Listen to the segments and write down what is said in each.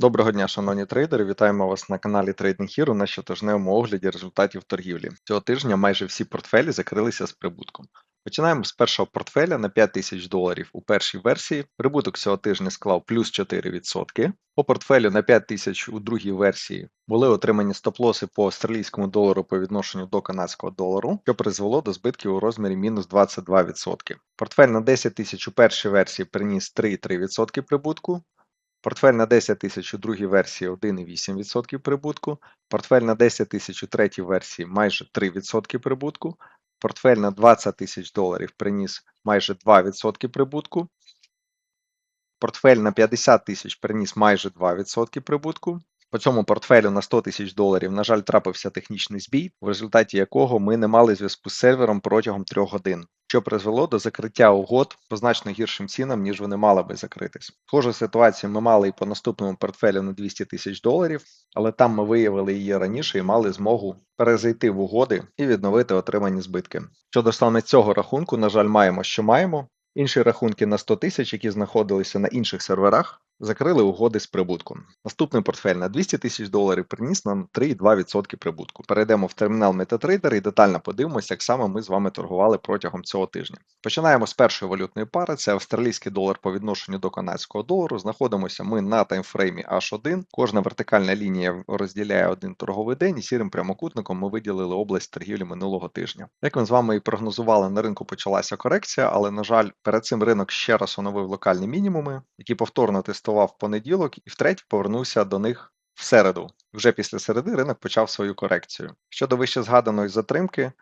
Доброго дня, шановні трейдери. Вітаємо вас на каналі Trading Hero на щотижневому огляді результатів торгівлі. Цього тижня майже всі портфелі закрилися з прибутком. Починаємо з першого портфеля на 5 тисяч доларів у першій версії. Прибуток цього тижня склав плюс 4%. По портфелю на 5 тисяч у другій версії були отримані стоп-лоси по австралійському долару по відношенню до канадського долару, що призвело до збитків у розмірі мінус 22%. Портфель на 10 тисяч у першій версії приніс 3,3% прибутку. Портфель на 10 тисяч у другій версії 1,8% прибутку, портфель на 10 тисяч у третій версії майже 3% прибутку, портфель на 20 тисяч доларів приніс майже 2% прибутку, портфель на 50 тисяч приніс майже 2% прибутку. По цьому портфелю на 100 тисяч доларів, на жаль, трапився технічний збій, в результаті якого ми не мали зв'язку з сервером протягом 3 годин, що призвело до закриття угод по значно гіршим цінам, ніж вони мали би закритись. Схожу ситуацію ми мали і по наступному портфелю на 200 тисяч доларів, але там ми виявили її раніше і мали змогу перезайти в угоди і відновити отримані збитки. Щодо саме цього рахунку, на жаль, маємо, що маємо. Інші рахунки на 100 тисяч, які знаходилися на інших серверах, закрили угоди з прибутком. Наступний портфель на 200 тисяч доларів приніс нам 3,2% прибутку. Перейдемо в термінал MetaTrader і детально подивимося, як саме ми з вами торгували протягом цього тижня. Починаємо з першої валютної пари: це австралійський долар по відношенню до канадського долару. Знаходимося ми на таймфреймі H1. Кожна вертикальна лінія розділяє один торговий день, і сірим прямокутником ми виділили область торгівлі минулого тижня. Як ми з вами і прогнозували, на ринку почалася корекція, але на жаль, перед цим ринок ще раз оновив локальні мінімуми, які повторно тестували в понеділок і втретє повернувся до них в середу. Вже після середи ринок почав свою корекцію. Щодо вище згаданої затримки,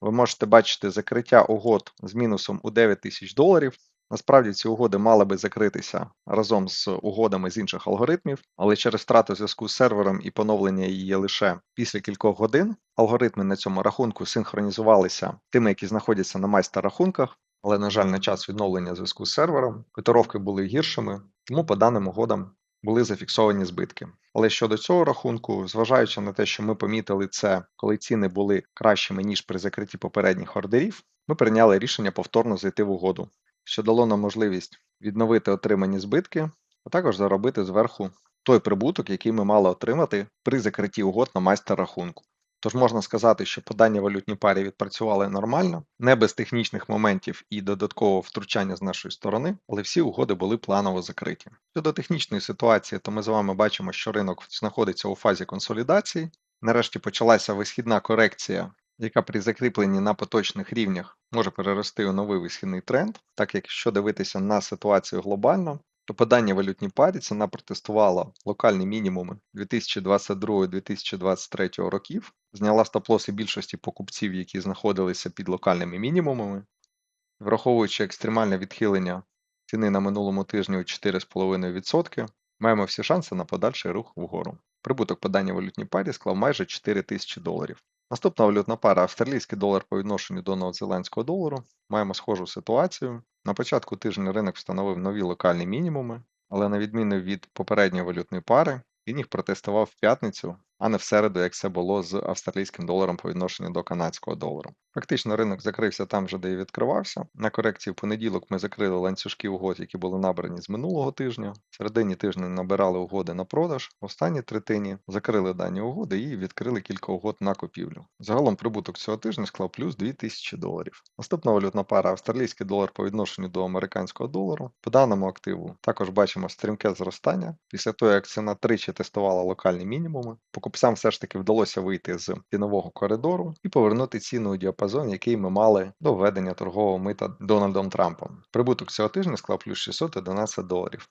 ви можете бачити закриття угод з мінусом у 9 тисяч доларів. Насправді ці угоди мали би закритися разом з угодами з інших алгоритмів, але через втрату зв'язку з сервером і поновлення її лише після кількох годин алгоритми на цьому рахунку синхронізувалися тими, які знаходяться на майстер-рахунках, але, на жаль, на час відновлення зв'язку з сервером котировки були гіршими, тому по даним угодам були зафіксовані збитки. Але щодо цього рахунку, зважаючи на те, що ми помітили це, коли ціни були кращими ніж при закритті попередніх ордерів, ми прийняли рішення повторно зайти в угоду, що дало нам можливість відновити отримані збитки, а також заробити зверху той прибуток, який ми мали отримати при закритті угод на майстер рахунку. Тож можна сказати, що по даній валютній парі відпрацювали нормально, не без технічних моментів і додаткового втручання з нашої сторони, але всі угоди були планово закриті. Щодо технічної ситуації, то ми з вами бачимо, що ринок знаходиться у фазі консолідації. Нарешті почалася висхідна корекція, яка при закріпленні на поточних рівнях може перерости у новий висхідний тренд, так як якщо дивитися на ситуацію глобально, то по даній валютній парі ціна протестувала локальні мінімуми 2022-2023 років, зняла стоп-лоси більшості покупців, які знаходилися під локальними мінімумами, враховуючи екстремальне відхилення ціни на минулому тижні у 4,5%, маємо всі шанси на подальший рух вгору. Прибуток по даній валютній парі склав майже 4 тисячі доларів. Наступна валютна пара австралійський долар по відношенню до новозеландського долару. Маємо схожу ситуацію. На початку тижня ринок встановив нові локальні мінімуми, але на відміну від попередньої валютної пари, він їх протестував в п'ятницю, а не в середу, як це було з австралійським доларом по відношенню до канадського долару. Фактично ринок закрився там же, де і відкривався. На корекції в понеділок ми закрили ланцюжки угод, які були набрані з минулого тижня. В середині тижня набирали угоди на продаж, в останній третині закрили дані угоди і відкрили кілька угод на купівлю. Загалом прибуток цього тижня склав плюс 2000 доларів. Наступна валютна пара австралійський долар по відношенню до американського долару. По даному активу також бачимо стрімке зростання. Після того, як ціна тричі тестувала локальні мінімуми, покупцям все ж таки вдалося вийти з цінового коридору і повернути ціну у діапазон, який ми мали до введення торгового мита Дональдом Трампом. Прибуток цього тижня склав плюс 611 доларів.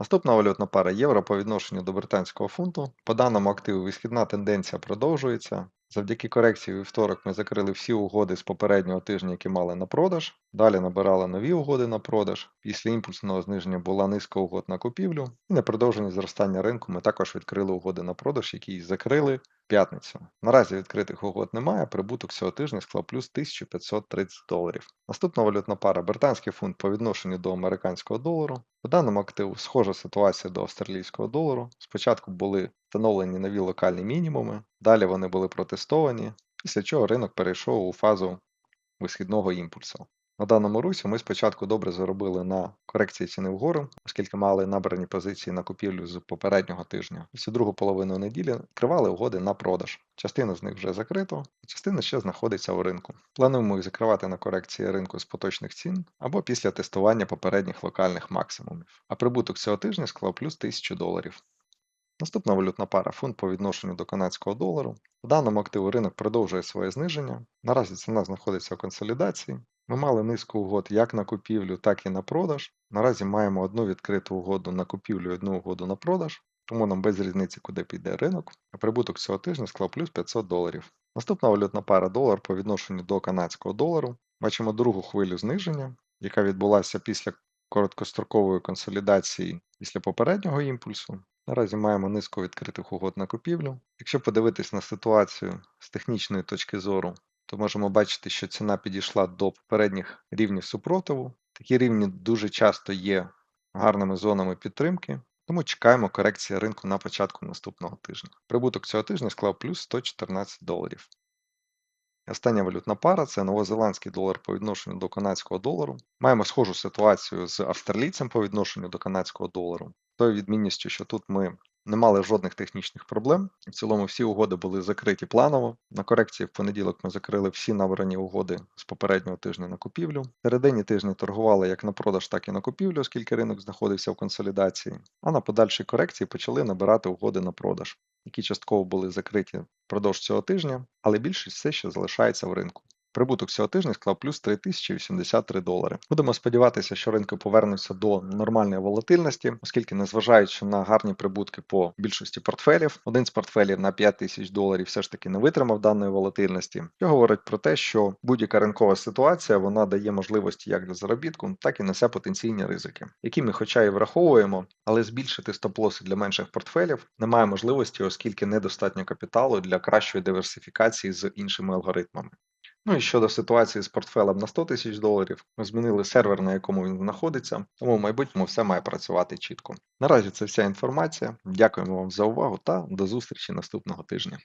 Наступна валютна пара євро по відношенню до британського фунту. По даному активу висхідна тенденція продовжується. Завдяки корекції вівторок ми закрили всі угоди з попереднього тижня, які мали на продаж. Далі набирали нові угоди на продаж. Після імпульсного зниження була низка угод на купівлю. І на продовження зростання ринку ми також відкрили угоди на продаж, які закрили п'ятницю. Наразі відкритих угод немає. Прибуток цього тижня склав плюс 1530 доларів. Наступна валютна пара британський фунт по відношенню до американського долару. По даному активу схожа ситуація до австралійського долару. Спочатку були встановлені нові локальні мінімуми, далі вони були протестовані, після чого ринок перейшов у фазу висхідного імпульсу. На даному русі ми спочатку добре заробили на корекції ціни вгору, оскільки мали набрані позиції на купівлю з попереднього тижня. Всю другу половину неділі тривали угоди на продаж. Частина з них вже закрито, а частина ще знаходиться у ринку. Плануємо їх закривати на корекції ринку з поточних цін або після тестування попередніх локальних максимумів. А прибуток цього тижня склав плюс 1000 доларів. Наступна валютна пара фунт по відношенню до канадського долару. В даному активу ринок продовжує своє зниження. Наразі ціна знаходиться в консолідації. Ми мали низку угод як на купівлю, так і на продаж. Наразі маємо одну відкриту угоду на купівлю і одну угоду на продаж, тому нам без різниці, куди піде ринок. А прибуток цього тижня склав плюс 500 доларів. Наступна валютна пара долар по відношенню до канадського долару. Бачимо другу хвилю зниження, яка відбулася після короткострокової консолідації після попереднього імпульсу. Наразі маємо низку відкритих угод на купівлю. Якщо подивитись на ситуацію з технічної точки зору, то можемо бачити, що ціна підійшла до попередніх рівнів супротиву. Такі рівні дуже часто є гарними зонами підтримки, тому чекаємо корекції ринку на початку наступного тижня. Прибуток цього тижня склав плюс 114 доларів. Остання валютна пара це новозеландський долар по відношенню до канадського долару. Маємо схожу ситуацію з австралійцем по відношенню до канадського долару. Тою відмінністю, що тут ми не мали жодних технічних проблем. В цілому всі угоди були закриті планово. На корекції в понеділок ми закрили всі набрані угоди з попереднього тижня на купівлю. Середині тижня торгували як на продаж, так і на купівлю, оскільки ринок знаходився в консолідації. А на подальшій корекції почали набирати угоди на продаж, які частково були закриті впродовж цього тижня, але більшість все ще залишається в ринку. Прибуток цього тижня склав плюс 3083 долари. Будемо сподіватися, що ринки повернуться до нормальної волатильності, оскільки, незважаючи на гарні прибутки по більшості портфелів, один з портфелів на 5 тисяч доларів все ж таки не витримав даної волатильності, що говорить про те, що будь-яка ринкова ситуація вона дає можливості як для заробітку, так і несе потенційні ризики, які ми, хоча і враховуємо, але збільшити стоп-лоси для менших портфелів немає можливості, оскільки недостатньо капіталу для кращої диверсифікації з іншими алгоритмами. Ну і щодо ситуації з портфелем на 100 тисяч доларів, ми змінили сервер, на якому він знаходиться, тому в майбутньому все має працювати чітко. Наразі це вся інформація. Дякуємо вам за увагу та до зустрічі наступного тижня.